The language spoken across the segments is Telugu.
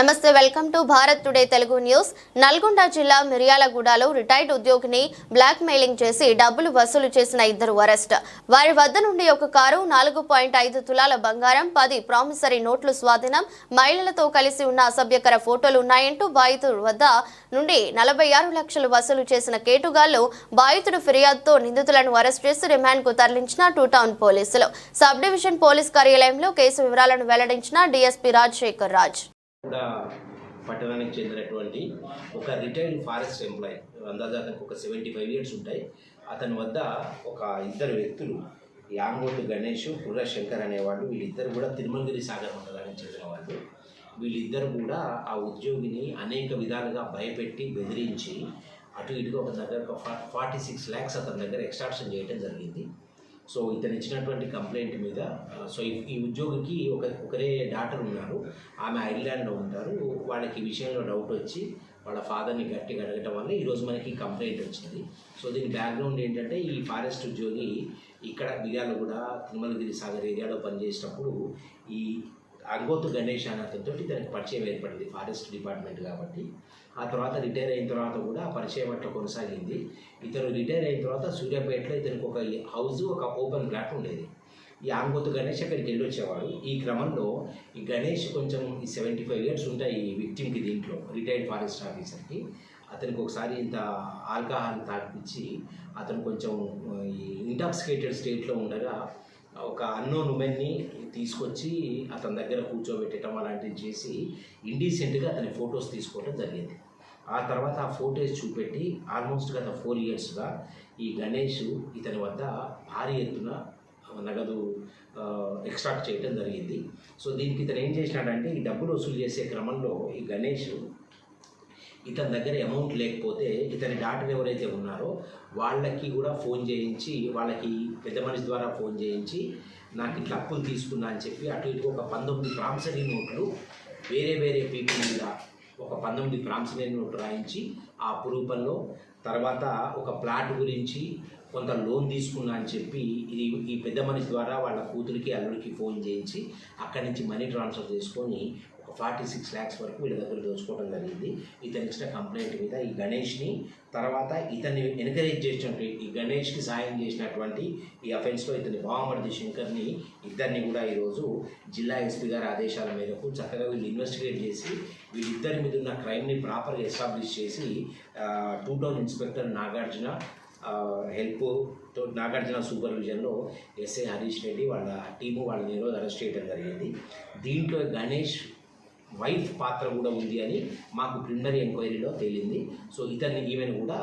నమస్తే welcome to Bharat today Telugu news. Nalgonda జిల్లా మిర్యాలగూడలో రిటైర్డ్ ఉద్యోగిని బ్లాక్ మెయిలింగ్ చేసి డబ్బులు వసూలు చేసిన ఇద్దరు అరెస్ట్. వారి వద్ద నుండి ఒక కారు నాలుగు పాయింట్ ఐదు తులాల బంగారం పది ప్రామిసరీ నోట్లు స్వాధీనం మహిళలతో కలిసి ఉన్న అసభ్యకర ఫోటోలు ఉన్నాయంటూ బాధితుడు వద్ద నుండి నలభై ఆరు లక్షలు వసూలు చేసిన కేటుగాళ్ళు బాధితుడు ఫిర్యాదుతో నిందితులను అరెస్ట్ చేసి రిమాండ్కు తరలించిన two town police. Sub division police కార్యాలయంలో కేసు వివరాలను వెల్లడించిన డీఎస్పీ రాజశేఖర్ రాజ్. పట్టణానికి చెందినటువంటి ఒక రిటైర్డ్ ఫారెస్ట్ ఎంప్లాయీ అందాజు అతనికి ఒక సెవెంటీ ఫైవ్ ఇయర్స్ ఉంటాయి. అతని వద్ద ఒక ఇద్దరు వ్యక్తులు యాంగోటు గణేష్ కుర్ర శంకర్ అనేవాళ్ళు వీళ్ళిద్దరు కూడా తిరుమలగిరి సాగర్ మండలానికి చెందిన వాళ్ళు. వీళ్ళిద్దరు కూడా ఆ ఉద్యోగిని అనేక విధాలుగా భయపెట్టి బెదిరించి అటు ఇటుగా ఒక దగ్గర ఒక ఫార్టీ సిక్స్ ల్యాక్స్ అతని దగ్గర ఎక్స్ట్రాక్షన్ చేయడం జరిగింది. సో ఇతను ఇచ్చినటువంటి కంప్లైంట్ మీద సో ఈ- ఈ ఉద్యోగికి ఒక ఒకరే డాటర్ ఉన్నారు. ఆమె ఐర్లాండ్లో ఉంటారు. వాళ్ళకి ఈ విషయంలో డౌట్ వచ్చి వాళ్ళ ఫాదర్ని గట్టిగా అడగటం వల్ల ఈరోజు మనకి కంప్లైంట్ వచ్చింది. సో దీని బ్యాక్గ్రౌండ్ ఏంటంటే ఈ ఫారెస్ట్ ఉద్యోగి ఇక్కడ మిర్యాల కూడా తిరుమలగిరి సాగర్ ఏరియాలో పనిచేసినప్పుడు ఈ అంగోతు గణేష్ అనే అతనితో దానికి పరిచయం ఏర్పడింది ఫారెస్ట్ డిపార్ట్మెంట్ కాబట్టి. ఆ తర్వాత రిటైర్ అయిన తర్వాత కూడా ఆ పరిచయం అట్లా కొనసాగింది. ఇతను రిటైర్ అయిన తర్వాత సూర్యాపేటలో ఇతనికి ఒక హౌస్ ఒక ఓపెన్ ప్లాట్ ఉండేది. ఈ ఆంగోతు గణేష్ అక్కడికి వెళ్ళి వచ్చేవాడు ఈ క్రమంలో ఈ గణేష్ కొంచెం ఈ సెవెంటీ ఫైవ్ ఇయర్స్ ఉంటాయి ఈ విక్టిమ్కి దీంట్లో రిటైర్డ్ ఫారెస్ట్ ఆఫీసర్కి. అతనికి ఒకసారి ఇంత ఆల్కహాల్ తాగిపించి అతను కొంచెం ఈ ఇంటాక్సికేటెడ్ స్టేట్లో ఉండగా ఒక అన్నోన్ ఉమెన్ని తీసుకొచ్చి అతని దగ్గర కూర్చోబెట్టడం అలాంటివి చేసి ఇండీసెంట్గా అతని ఫొటోస్ తీసుకోవడం జరిగింది. ఆ తర్వాత ఆ ఫోటోస్ చూపెట్టి ఆల్మోస్ట్ గత ఫోర్ ఇయర్స్గా ఈ గణేష్ ఇతని వద్ద భారీ ఎత్తున నగదు ఎక్స్ట్రాక్ట్ చేయడం జరిగింది. సో దీనికి ఇతను ఏం చేసినాడంటే ఈ డబ్బులు వసూలు చేసే క్రమంలో ఈ గణేష్ ఇతని దగ్గర అమౌంట్ లేకపోతే ఇతని డాటర్ ఎవరైతే ఉన్నారో వాళ్ళకి కూడా ఫోన్ చేయించి వాళ్ళకి పెద్ద మనిషి ద్వారా ఫోన్ చేయించి నాకు ఇట్లా అప్పులు తీసుకున్నా అని చెప్పి అటు ఇటు ఒక పంతొమ్మిది ప్రామిసరీ నోట్లు వేరే వేరే పీపుల్ మీద ఒక పంతొమ్మిది ప్రామిసరీ నోట్లు రాయించి ఆ అప్పు తర్వాత ఒక ప్లాట్ గురించి కొంత లోన్ తీసుకున్నా అని చెప్పి ఇది ఈ పెద్ద మనిషి ద్వారా వాళ్ళ కూతురికి అల్లుడికి ఫోన్ చేయించి అక్కడి నుంచి మనీ ట్రాన్స్ఫర్ చేసుకొని ఫార్టీ సిక్స్ ల్యాక్స్ వరకు వీళ్ళ దగ్గర దోచుకోవడం జరిగింది. ఇతను ఇచ్చిన కంప్లైంట్ మీద ఈ గణేష్ని తర్వాత ఇతన్ని ఎన్కరేజ్ చేసినటువంటి ఈ గణేష్కి సాయం చేసినటువంటి ఈ అఫెన్స్లో ఇతని బావమర్ది శంకర్ని ఇద్దరిని కూడా ఈరోజు జిల్లా ఎస్పీ గారి ఆదేశాల మేరకు చక్కగా వీళ్ళు ఇన్వెస్టిగేట్ చేసి వీళ్ళిద్దరి మీద ఉన్న క్రైమ్ని ప్రాపర్గా ఎస్టాబ్లిష్ చేసి టూ టౌన్ ఇన్స్పెక్టర్ నాగార్జున హెల్ప్తో నాగార్జున సూపర్విజన్లో ఎస్ఐ హరీష్ రెడ్డి వాళ్ళ టీము వాళ్ళని ఈరోజు అరెస్ట్ చేయడం జరిగింది. దీంట్లో గణేష్ వైఫ్ పాత్ర కూడా ఉంది అని మాకు ప్రిలిమినరీ ఎంక్వైరీలో తేలింది. సో ఇతన్ని ఈమెను కూడా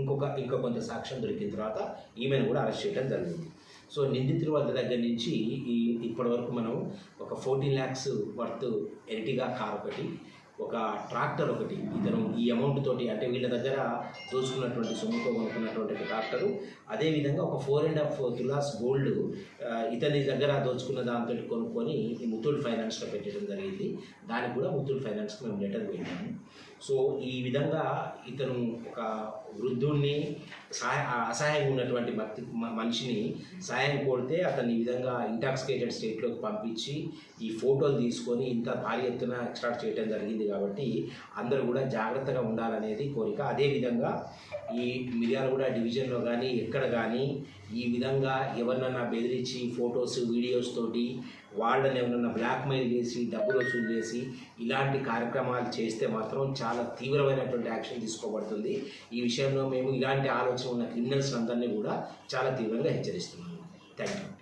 ఇంకొక ఇంకా కొంత సాక్ష్యం దొరికిన తర్వాత ఈమెను కూడా అరెస్ట్ చేయడం జరిగింది. సో నిందితుల వద్ద దగ్గర నుంచి ఈ ఇప్పటివరకు మనం ఒక fourteen lakhs worth Ertiga car ఒకటి ఒక ట్రాక్టర్ ఒకటి. ఇతను ఈ అమౌంట్ తోటి అంటే వీళ్ళ దగ్గర దోచుకున్నటువంటి సొమ్ముతో కొనుక్కున్నటువంటి ఒక ట్రాక్టరు. అదేవిధంగా ఒక four and half tolas gold ఇతని దగ్గర దోచుకున్న దాంతో కొనుక్కొని ఈ ముత్తూట్ ఫైనాన్స్లో పెట్టడం జరిగింది. దానికి కూడా ముత్తూట్ ఫైనాన్స్కి మేము లెటర్ పెట్టాము. సో ఈ విధంగా ఇతను ఒక వృద్ధుణ్ణి సహాయ అసహాయం ఉన్నటువంటి భక్తి మనిషిని సాయం కోరితే అతన్ని ఈ విధంగా ఇంటాక్సికేటెడ్ స్టేట్లోకి పంపించి ఈ ఫోటోలు తీసుకొని ఇంత భారీ ఎత్తున ఎక్స్ట్రాక్ట్ చేయడం జరిగింది కాబట్టి అందరూ కూడా జాగ్రత్తగా ఉండాలనేది కోరిక. అదేవిధంగా ఈ మిర్యాలగూడ డివిజన్లో కానీ ఎక్కడ కానీ ఈ విధంగా ఎవరినన్నా బెదిరించి ఫొటోస్ వీడియోస్ తోటి వాళ్ళని ఎవరన్నా బ్లాక్మెయిల్ చేసి డబ్బులు వసూలు చేసి ఇలాంటి కార్యక్రమాలు చేస్తే మాత్రం చాలా తీవ్రమైనటువంటి యాక్షన్ తీసుకోబడుతుంది. ఈ విషయంలో మేము ఇలాంటి ఆలోచన ఉన్న క్రిమినల్స్ అందరినీ కూడా చాలా తీవ్రంగా హెచ్చరిస్తున్నాము. Thank you